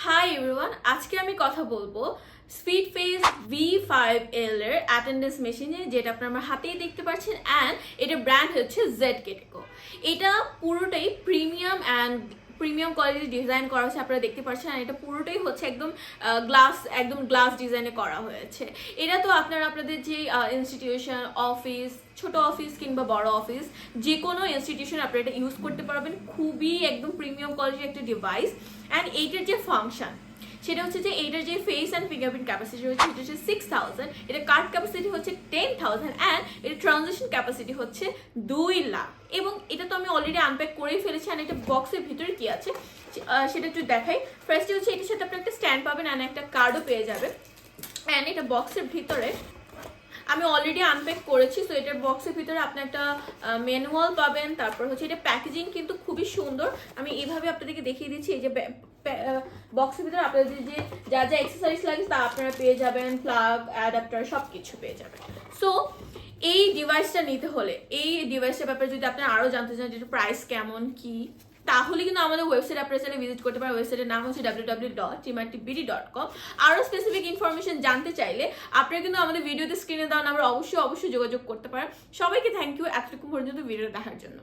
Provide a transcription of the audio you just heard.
Hi everyone আজকে আমি কথা বলব speed face V five L এর অ্যাটেন্ডেন্স মেশিনে যেটা আপনার আমার হাতেই দেখতে পাচ্ছেন অ্যান্ড এটা ব্র্যান্ড হচ্ছে জেড কেটেকো এটা পুরোটাই premium and premium quality design করা হয়েছে, আপনারা দেখতে পাচ্ছেন, আর এটা পুরোটাই হচ্ছে একদম গ্লাস একদম গ্লাস ডিজাইনে করা হয়েছে। এটা তো আপনারা আপনাদের যে ইনস্টিটিউশন অফিস ছোট অফিস কিংবা বড় অফিস যে কোনো ইনস্টিটিউশন আপনারা এটা ইউজ করতে পারবেন। খুবই একদম প্রিমিয়াম কোয়ালিটির একটা ডিভাইস অ্যান্ড এইটার যে ফাংশন সেটা হচ্ছে যে এইটার যে ফেস অ্যান্ড ফিঙ্গারপ্রিন্ট ক্যাপাসিটি হচ্ছে সেটা হচ্ছে সিক্স থাউজেন্ড এটা কার্ড ক্যাপাসিটি হচ্ছে টেন থাউজেন্ড অ্যান্ড এটা ট্রানজেকশন ক্যাপাসিটি হচ্ছে দুই লাখ। এবং এটা তো আমি অলরেডি আনপ্যাক করেই ফেলেছি আর এটা বক্সের ভিতরে কি আছে সেটা একটু দেখাই। ফার্স্টে হচ্ছে এটার সাথে আপনি একটা স্ট্যান্ড পাবেন অ্যান্ড একটা কার্ডও পেয়ে যাবেন। অ্যান্ড এটা বক্সের ভিতরে আমি অলরেডি আনপ্যাক করেছি তো এটার বক্সের ভিতরে আপনি একটা ম্যানুয়াল পাবেন, তারপর হচ্ছে এটা প্যাকেজিং কিন্তু খুবই সুন্দর। আমি এইভাবে আপনাদেরকে দেখিয়ে দিচ্ছি, এই যে বক্সের ভিতরে আপনাদের যে, যা যা এক্সারসাইজ লাগে তা আপনারা পেয়ে যাবেন প্লাগ অ্যাডাপ্টার সব কিছু পেয়ে যাবেন। সো এই ডিভাইসটা নিতে হলে, এই ডিভাইসটার ব্যাপারে যদি আপনারা আরও জানতে চান যেটা প্রাইস কেমন, কি, তাহলে কিন্তু আমাদের ওয়েবসাইট আপনারা চাইলে ভিজিট করতে পারেন। ওয়েবসাইটের নাম হচ্ছে W W dot timerbd dot com আরও স্পেসিফিক ইনফরমেশন জানতে চাইলে আপনারা কিন্তু আমাদের ভিডিওতে স্ক্রিনে দেওয়া নাম্বার অবশ্যই অবশ্যই যোগাযোগ করতে পারেন। সবাইকে থ্যাংক ইউ এতটুকু পর্যন্ত ভিডিও দেখার জন্য।